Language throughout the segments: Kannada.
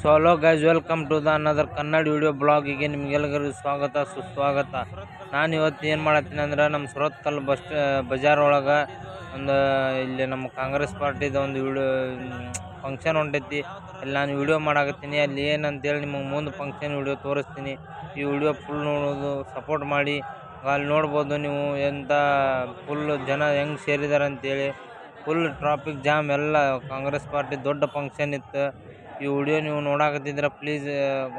So hello guys welcome to the another Kannada video ಬ್ಲಾಗಿಗೆ ನಿಮಗೆಲ್ಲರಿಗೂ ಸ್ವಾಗತ, ಸುಸ್ವಾಗತ. ನಾನು ಇವತ್ತು ಏನು ಮಾಡತ್ತೀನಿ ಅಂದ್ರೆ ನಮ್ಮ ಸುರತ್ಕಲ್ ಬಸ್ ಬಜಾರ್ ಒಳಗೆ ಒಂದು, ಇಲ್ಲಿ ನಮ್ಮ ಕಾಂಗ್ರೆಸ್ ಪಾರ್ಟಿದು ಒಂದು ವಿಡಿಯೋ ಫಂಕ್ಷನ್ ಹೊಂಟೈತಿ. ಅಲ್ಲಿ ನಾನು ವಿಡಿಯೋ ಮಾಡಾಕತ್ತೀನಿ. ಅಲ್ಲಿ ಏನಂತೇಳಿ ನಿಮಗೆ ಮುಂದೆ ಫಂಕ್ಷನ್ ವಿಡಿಯೋ ತೋರಿಸ್ತೀನಿ. ಈ ವಿಡಿಯೋ ಫುಲ್ ನೋಡೋದು ಸಪೋರ್ಟ್ ಮಾಡಿ. ಅಲ್ಲಿ ನೋಡ್ಬೋದು ನೀವು ಎಂಥ ಫುಲ್ ಜನ ಹೆಂಗೆ ಸೇರಿದ್ದಾರೆ ಅಂತೇಳಿ ಫುಲ್ ಟ್ರಾಫಿಕ್ ಜಾಮ್ ಎಲ್ಲ ಕಾಂಗ್ರೆಸ್ ಪಾರ್ಟಿ ದೊಡ್ಡ ಫಂಕ್ಷನ್ ಇತ್ತು. ಈ ವಿಡಿಯೋ ನೀವು ನೋಡಾಕತ್ತಿದ್ರೆ ಪ್ಲೀಸ್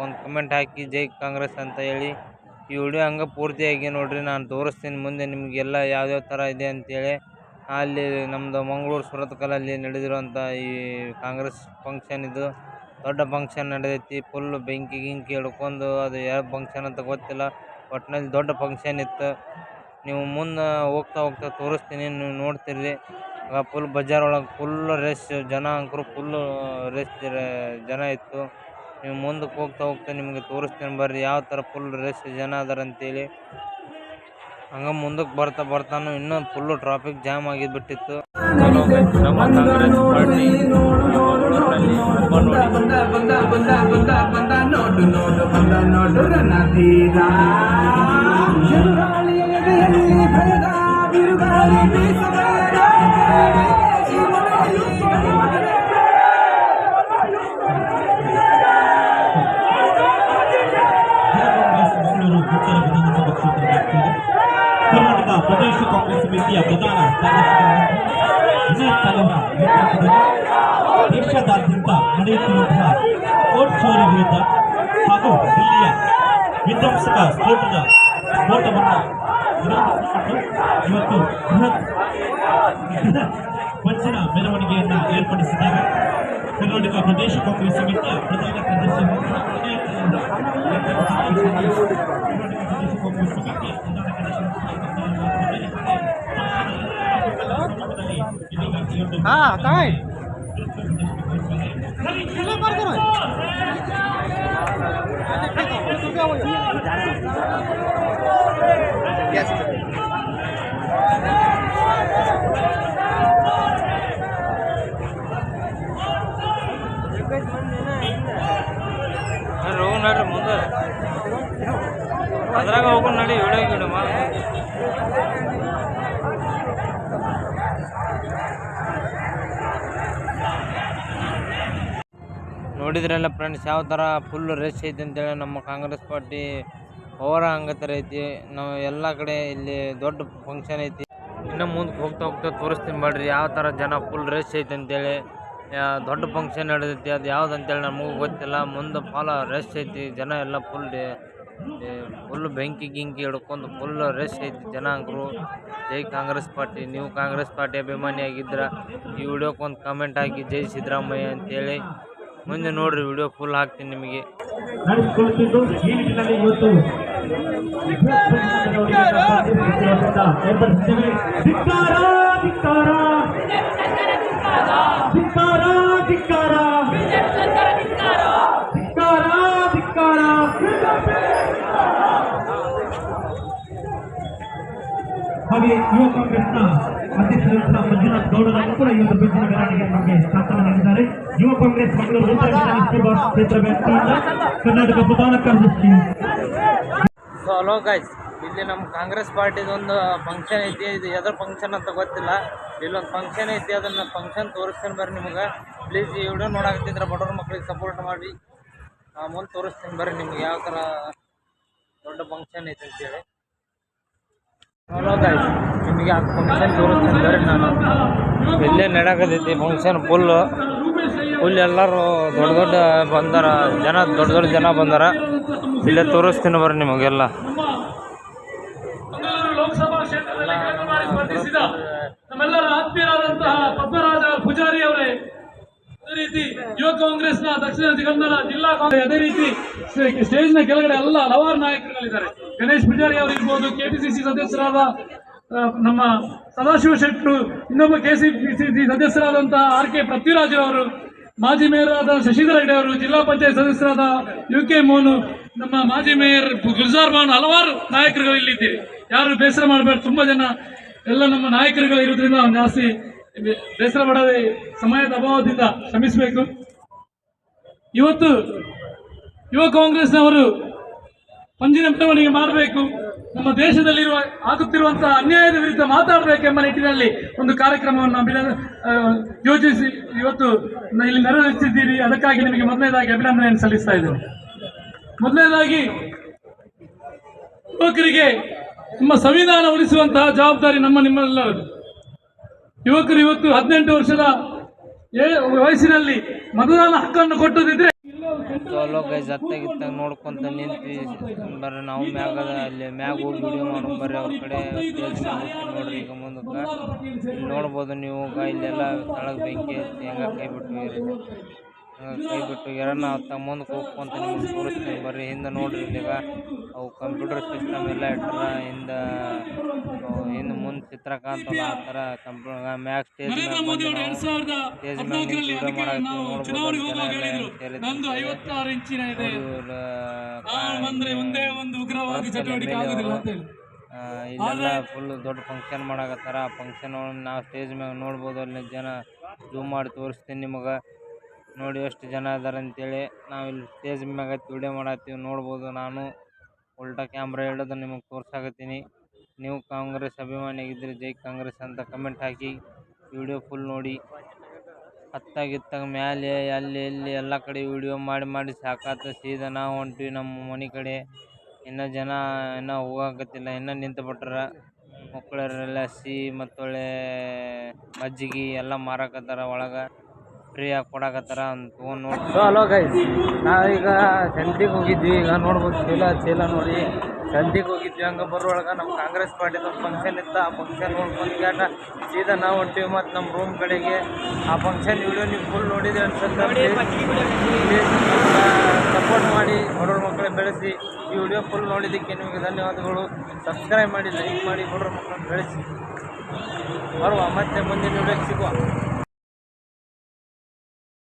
ಒಂದು ಕಮೆಂಟ್ ಹಾಕಿ, ಜೈ ಕಾಂಗ್ರೆಸ್ ಅಂತ ಹೇಳಿ. ಈ ವಿಡಿಯೋ ಹಂಗೆ ಪೂರ್ತಿಯಾಗಿ ನೋಡ್ರಿ, ನಾನು ತೋರಿಸ್ತೀನಿ ಮುಂದೆ ನಿಮಗೆಲ್ಲ ಯಾವ್ಯಾವ ಥರ ಇದೆ ಅಂತೇಳಿ ಅಲ್ಲಿ ನಮ್ಮದು ಮಂಗಳೂರು ಸುರತ್ಕಲಲ್ಲಿ ನಡೆದಿರುವಂಥ ಈ ಕಾಂಗ್ರೆಸ್ ಫಂಕ್ಷನ್ ಇದು. ದೊಡ್ಡ ಫಂಕ್ಷನ್ ನಡೆದೈತಿ ಫುಲ್ಲು ಬೆಂಕಿ ಗಿಂಕಿ ಹಿಡ್ಕೊಂಡು ಅದು ಯಾವ ಫಂಕ್ಷನ್ ಅಂತ ಗೊತ್ತಿಲ್ಲ. ಒಟ್ಟಿನಲ್ಲಿ ದೊಡ್ಡ ಫಂಕ್ಷನ್ ಇತ್ತು. ನೀವು ಮುಂದೆ ಹೋಗ್ತಾ ಹೋಗ್ತಾ ತೋರಿಸ್ತೀನಿ ನೀವು ನೋಡ್ತೀರಿ ಫುಲ್ ಬಜಾರ್ ಒಳಗೆ ಫುಲ್ ರಶ್ ಜನ ಅಂಕರು ಫುಲ್ಲು ರಶ್ ಜನ ಇತ್ತು ನೀವು ಮುಂದಕ್ಕೆ ಹೋಗ್ತಾ ಹೋಗ್ತಾ ನಿಮಗೆ ತೋರಿಸ್ತೀನಿ ಬರ್ರಿ ಯಾವ ಥರ ಫುಲ್ ರಶ್ ಜನ ಅದಾರ ಅಂತೇಳಿ ಹಂಗೆ ಮುಂದಕ್ಕೆ ಬರ್ತಾ ಬರ್ತಾನು ಇನ್ನೂ ಫುಲ್ಲು ಟ್ರಾಫಿಕ್ ಜಾಮ್ ಆಗಿದ್ಬಿಟ್ಟಿತ್ತು ನಮ್ಮ ನೋಡು ನೋಡು ಕರ್ನಾಟಕ ಪ್ರದೇಶ ಕಾಂಗ್ರೆಸ್ ಸಮಿತಿಯ ಪ್ರಧಾನ ಕಾರ್ಯದರ್ಶಿ ವಿನಯ್ ತಲವರ ನೇತೃತ್ವದಲ್ಲಿ ದೇಶದಾದ್ಯಂತ ನಡೆಯುತ್ತಿರುವಂತಹ ಕೋರ್ಟ್ ಚೋರಿ ವಿರುದ್ಧ ಹಾಗೂ ದಿಲ್ಲಿಯ ವಿಧ್ವಂಸಕ ಸ್ಫೋಟದ ಸ್ಫೋಟವನ್ನು ವಿರೋಧಿಸಿಕೊಂಡು ಇವತ್ತು ಬೃಹತ್ ಪಂಚಿನ ಮೆರವಣಿಗೆಯನ್ನು ಏರ್ಪಡಿಸಿದ್ದಾರೆ. ಕರ್ನಾಟಕ ಪ್ರದೇಶ ಕಾಂಗ್ರೆಸ್ ಸಮಿತಿಯ ಪ್ರಧಾನ ಕಾರ್ಯದರ್ಶಿ ಹಾ ತಾಯ್ ನೋಡ್ರಿ ಮುಂದೆ. ಅದ್ರಾಗ ಹೋಗೋಣ ನಡಿ ವಿಡಿಯೋ ಗಿಡ ನೋಡಿದ್ರಲ್ಲ ಫ್ರೆಂಡ್ಸ್ ಯಾವ ಥರ ಫುಲ್ ರಶ್ ಐತೆ ಅಂತೇಳಿ ನಮ್ಮ ಕಾಂಗ್ರೆಸ್ ಪಾರ್ಟಿ ಓವರ ಹಂಗತರ ಐತಿ. ನಾವು ಎಲ್ಲ ಕಡೆ ಇಲ್ಲಿ ದೊಡ್ಡ ಫಂಕ್ಷನ್ ಐತಿ. ಇನ್ನು ಮುಂದಕ್ಕೆ ಹೋಗ್ತಾ ಹೋಗ್ತಾ ತೋರಿಸ್ತೀನಿ ಮಾಡ್ರಿ, ಯಾವ ಥರ ಜನ ಫುಲ್ ರಶ್ ಐತೆ ಅಂತೇಳಿ. ದೊಡ್ಡ ಫಂಕ್ಷನ್ ನಡೆದೈತಿ ಅದು ಯಾವ್ದು ಅಂತೇಳಿ ನಮಗೂ ಗೊತ್ತಿಲ್ಲ ಮುಂದೆ ಫಾಲ ರಶ್ ಐತಿ ಜನ ಎಲ್ಲ ಫುಲ್ ಫುಲ್ ಬೆಂಕಿ ಗಿಂಕಿ ಹಿಡ್ಕೊಂಡು ಫುಲ್ ರಶ್ ಐತಿ ಜನ ಅಂಕರು ಜೈ ಕಾಂಗ್ರೆಸ್ ಪಾರ್ಟಿ ನೀವು ಕಾಂಗ್ರೆಸ್ ಪಾರ್ಟಿ ಅಭಿಮಾನಿ ಆಗಿದ್ರ ಈ ವಿಡಿಯೋಕ್ಕೆ ಒಂದು ಕಮೆಂಟ್ ಹಾಕಿ ಜೈ ಸಿದ್ದರಾಮಯ್ಯ ಅಂತೇಳಿ ಮುಂದೆ ನೋಡ್ರಿ ವಿಡಿಯೋ ಫುಲ್ ಹಾಕ್ತೀನಿ ನಿಮಗೆ ಧಿಕ್ಕಾರ ಧಿಕ್ಕಾರ. ಧಿಕ್ಕಾರ ಧಿಕ್ಕಾರ. ಹಾಗೆ ಯುವ ಕಾಂಗ್ರೆಸ್ನ ಅಧ್ಯಕ್ಷರಾದಂತಹ ಮಂಜುನಾಥ್ ಗೌಡರನ್ನು ಕೂಡ ಈ ಒಂದು ಬೆಂಚಿನ ಮೆರವಣಿಗೆ ನಮಗೆ ಸಹಕಾರ ನೀಡಿದ್ದಾರೆ ಯುವ ಕಾಂಗ್ರೆಸ್ ಮಂಗಳೂರು ಉತ್ತರ ವಿಧಾನಸಭಾ ಕ್ಷೇತ್ರ ವ್ಯಾಪ್ತಿಯಿಂದ ಕರ್ನಾಟಕ ಪ್ರಧಾನ ಕಾರ್ಯದರ್ಶಿ. ಸೊ ಹಲೋ ಗೈಸ್ ಇಲ್ಲಿ ನಮ್ಮ ಕಾಂಗ್ರೆಸ್ ಪಾರ್ಟಿದೊಂದು ಫಂಕ್ಷನ್ ಐತಿ ಇದು ಎದ್ರ ಫಂಕ್ಷನ್ ಅಂತ ಗೊತ್ತಿಲ್ಲ. ಇಲ್ಲೊಂದು ಫಂಕ್ಷನ್ ಐತಿ, ಅದನ್ನ ಫಂಕ್ಷನ್ ತೋರಿಸ್ತೀನಿ ಬರ್ರಿ ನಿಮ್ಗೆ. ಪ್ಲೀಸ್ ಈ ವಿಡಿಯೋ ನೋಡಾಕತ್ತಿದ್ರೆ ಬಡವ್ರ ಮಕ್ಳಿಗೆ ಸಪೋರ್ಟ್ ಮಾಡಿ ಮುಂದೆ ತೋರಿಸ್ತೀನಿ ಬರ್ರಿ ನಿಮ್ಗೆ ಯಾವ ಥರ ದೊಡ್ಡ ಫಂಕ್ಷನ್ ಐತಿ ಅಂತೇಳಿ. ಗೈಸ್ ನಿಮಗೆ ಆ ಫಂಕ್ಷನ್ ತೋರಿಸ್ತೀನಿ ಬರ್ರಿ ನಾನು. ಇಲ್ಲೇ ನಡಕತ್ತೈತಿ ಫಂಕ್ಷನ್ ಫುಲ್ ಫುಲ್ ಎಲ್ಲರೂ ದೊಡ್ಡ ದೊಡ್ಡ ಬಂದಾರ, ಜನ ದೊಡ್ಡ ದೊಡ್ಡ ಜನ ಬಂದಾರ. ಇಲ್ಲೇ ತೋರಿಸ್ತೀನಿ ಬರ್ರಿ ನಿಮಗೆಲ್ಲ. ಯುವ ಕಾಂಗ್ರೆಸ್ನ ದಕ್ಷಿಣ ಕನ್ನಡ ಜಿಲ್ಲಾ ಕಾಂಗ್ರೆಸ್ ಅದೇ ರೀತಿ ಸ್ಟೇಜ್ನ ಕೆಳಗಡೆ ಎಲ್ಲ ಹಲವಾರು ನಾಯಕರುಗಳಿದ್ದಾರೆ. ಗಣೇಶ್ ಪೂಜಾರಿ ಅವರು ಇರ್ಬೋದು ಕೆಪಿಸಿಸಿ ಸದಸ್ಯರಾದ ನಮ್ಮ ಸದಾಶಿವ ಶೆಟ್ಟರು ಇನ್ನೊಬ್ಬ ಕೆಸಿಪಿಸಿಸಿ ಸದಸ್ಯರಾದಂತಹ ಆರ್ ಕೆ ಪೃಥ್ವಿರಾಜ್ ಅವರು, ಮಾಜಿ ಮೇಯರ್ ಆದ ಶಶಿಧರ ರೆಡ್ಡಿ ಅವರು, ಜಿಲ್ಲಾ ಪಂಚಾಯತ್ ಸದಸ್ಯರಾದ ಯು ಕೆ ಮೋನು, ನಮ್ಮ ಮಾಜಿ ಮೇಯರ್ ಗುಲ್ಜಾರ್ ಮಾನ್, ಹಲವಾರು ನಾಯಕರುಗಳು ಇಲ್ಲಿದ್ದೀರಿ. ಯಾರು ಬೇಸರ ಮಾಡಬೇಡ, ತುಂಬಾ ಜನ ಎಲ್ಲ ನಮ್ಮ ನಾಯಕರುಗಳು ಇರೋದ್ರಿಂದ ಜಾಸ್ತಿ ಬೇಸರ ಪಡದೆ ಸಮಯದ ಅಭಾವದಿಂದ ಶ್ರಮಿಸಬೇಕು. ಇವತ್ತು ಯುವ ಕಾಂಗ್ರೆಸ್ನವರು ಪಂಜಿನ ಬೆಳವಣಿಗೆ ಮಾಡಬೇಕು. ನಮ್ಮ ದೇಶದಲ್ಲಿರುವ, ಆಗುತ್ತಿರುವಂತಹ ಅನ್ಯಾಯದ ವಿರುದ್ಧ ಮಾತಾಡಬೇಕೆಂಬ ನಿಟ್ಟಿನಲ್ಲಿ ಒಂದು ಕಾರ್ಯಕ್ರಮವನ್ನು ಅಭಿನ- ಯೋಜಿಸಿ ಇವತ್ತು ಇಲ್ಲಿ ನೆರವೇರಿಸಿದ್ದೀರಿ ಅದಕ್ಕಾಗಿ ನಿಮಗೆ ಮೊದಲನೇದಾಗಿ ಅಭಿನಂದನೆಯನ್ನು ಸಲ್ಲಿಸ್ತಾ ಇದ್ದೇನೆ. ಮೊದಲನೇದಾಗಿ ಯುವಕರಿಗೆ ನಮ್ಮ ಸಂವಿಧಾನ ಉಳಿಸುವಂತಹ ಜವಾಬ್ದಾರಿ ನಮ್ಮ ನಿಮ್ಮೆಲ್ಲರದು. ಯುವಕರು ಇವತ್ತು ಹದಿನೆಂಟು ವರ್ಷದ ವಯಸ್ಸಿನಲ್ಲಿ ಹಕ್ಕನ್ನು ಕೊಟ್ಟದಿದ್ರೆ ಚಲೋ ಗೈಸ್ ನೋಡ್ಕೊಂತ ನಿಂತಿ ಬರ್ರಿ, ನಾವು ಮ್ಯಾಗ ಅಲ್ಲಿ ಮ್ಯಾಗ ಹೋಗಿ ವಿಡಿಯೋ ಮಾಡೋಣ ಬರ್ರಿ ಅವ್ರ ಕಡೆ. ನೋಡ್ರಿ ಈಗ ಮುಂದಕ್ಕೆ. ನೋಡ್ಬೋದು ನೀವು ಇಲ್ಲೆಲ್ಲ ಕೆಳಗೆ ಬೆಂಕಿ ಐತಿ, ಹೆಂಗ ಕೈ ಬಿಟ್ಟು ಕೈ ಬಿಟ್ಟು ಯಾರ ನಾವು ತಮ್ಮ ಹೋಗ್ಕೊಂತ ನಿಮ್ಗೆ ತೋರಿಸ್ತೀನಿ ಬರ್ರಿ. ಹಿಂದೆ ನೋಡ್ರಿ ಈಗ ಅವು ಕಂಪ್ಯೂಟರ್ ಸಿಸ್ಟಮ್ ಎಲ್ಲ ಇಟ್ಟರ ಹಿಂದೆ ಅವು ಆತರ ಮ್ಯಾಕ್ಸ್ ಚಿತ್ರ ಕಾಣ್ತಲ್ಲ ಆ ಥರ ಕಂಪ್ಯೂಟರ್ ಮ್ಯಾಗ ಸ್ಟೇಜ್ ನರೇಂದ್ರ ಮೋದಿ ಅವರು ಎರಡ್ ನಾವು ಸ್ಟೇಜ್ ಚುನಾವಣೆಗೆ ಹೋಗುವಾಗ ಹೇಳಿದ್ರು. ನಂದು ಐವತ್ತಾರು ಇಂಚಿನ ಇದೆ. ಆ ನಾನು ಒಂದೇ ಒಂದು ಉಗ್ರವಾಗಿ ಚಟುವಟಿಕೆ ಆಗುದಿಲ್ಲ ಅಂತ ಹೇಳಿ ಇಲ್ಲೆಲ್ಲ ಫುಲ್ ದೊಡ್ಡ ಫಂಕ್ಷನ್ ಮಾಡಕತ್ತಾರ. ಫಂಕ್ಷನ್ ನಾವು ಸ್ಟೇಜ್ ಮ್ಯಾಗ ನೋಡ್ಬೋದು. ಅಲ್ಲಿ ಜನ ಜೂಮ್ ಮಾಡಿ ತೋರಿಸ್ತೀನಿ ನಿಮಗೆ. ನೋಡಿ ಎಷ್ಟು ಜನ ಅದಾರ ಅಂತೇಳಿ. ನಾವು ಇಲ್ಲಿ ಸ್ಟೇಜ್ ಮ್ಯಾಗ ವಿಡಿಯೋ ಮಾಡತ್ತೀವಿ. ನೋಡ್ಬೋದು ನಾನು. ಉಲ್ಟಾ ಕ್ಯಾಮ್ರಾ ಹಿಡಿದು ನಿಮಗೆ ತೋರ್ಸಾಕತ್ತೀನಿ. ನೀವು ಕಾಂಗ್ರೆಸ್ ಅಭಿಮಾನಿಯಾಗಿದ್ದರೆ ಜೈ ಕಾಂಗ್ರೆಸ್ ಅಂತ ಕಮೆಂಟ್ ಹಾಕಿ. ವಿಡಿಯೋ ಫುಲ್ ನೋಡಿ. ಹತ್ತಾಗಿತ್ತಾಗ ಮ್ಯಾಲೆ, ಅಲ್ಲಿ, ಇಲ್ಲಿ ಎಲ್ಲ ಕಡೆ ವಿಡಿಯೋ ಮಾಡಿ ಮಾಡಿ ಸಾಕಾತ. ಸೀದಾ ನಾವು ಹೊಂಟ್ವಿ ನಮ್ಮ ಮನೆ ಕಡೆ. ಇನ್ನು ಜನ, ಇನ್ನೂ ಹೋಗಾಕತ್ತಿಲ್ಲ. ಇನ್ನೂ ನಿಂತು ಬಿಟ್ರ ಮಕ್ಕಳೆಲ್ಲ ಸಿಹಿ ಮತ್ತೊಳ್ಳೆ ಮಜ್ಜಿಗೆ ಎಲ್ಲ ಮಾರಾಕತ್ತಾರ ಒಳಗೆ. ಫ್ರೀಯಾಗಿ ಕೊಡಕತ್ತಾರ ಅಂತ ಫೋನ್ ನೋಡಿ. ಸೊ ಹಲೋ ಗೈಸ್ ನಾವೀಗ ಸಂತಿಗೆ ಹೋಗಿದ್ವಿ. ಈಗ ನೋಡ್ಬೋದು, ಚೀಲ ಚೀಲ ನೋಡಿ. ಸಂತಿಗೆ ಹೋಗಿದ್ವಿ. ಹಂಗೆ ಬರೋಳಗೆ ನಮ್ಮ ಕಾಂಗ್ರೆಸ್ ಪಾರ್ಟಿದ ಫಂಕ್ಷನ್ ಇತ್ತು. ಆ ಫಂಕ್ಷನ್ ನೋಡ್ಕೊಂಡು ಸೀದಾ ನಾವು ಹೊಂಟಿವಿ ಮತ್ತು ನಮ್ಮ ರೂಮ್ ಕಡೆಗೆ. ಆ ಫಂಕ್ಷನ್ ವಿಡಿಯೋ ನೀವು ಫುಲ್ ನೋಡಿದ್ರಿ ಅನ್ಸುತ್ತೆ. ಸಪೋರ್ಟ್ ಮಾಡಿ, ಬಡವ್ರ ಮಕ್ಕಳ ಬೆಳೆಸಿ. ಈ ವಿಡಿಯೋ ಫುಲ್ ನೋಡಿದ್ದಕ್ಕೆ ನಿಮಗೆ ಧನ್ಯವಾದಗಳು. ಸಬ್ಸ್ಕ್ರೈಬ್ ಮಾಡಿ ಲೈಕ್ ಮಾಡಿ, ಬಡವ್ರ ಮಕ್ಕಳನ್ನು ಬೆಳೆಸಿ. ಬರುವ, ಮತ್ತೆ ಮುಂದಿನ ವಿಡಿಯೋಗೆ ಸಿಗುವ.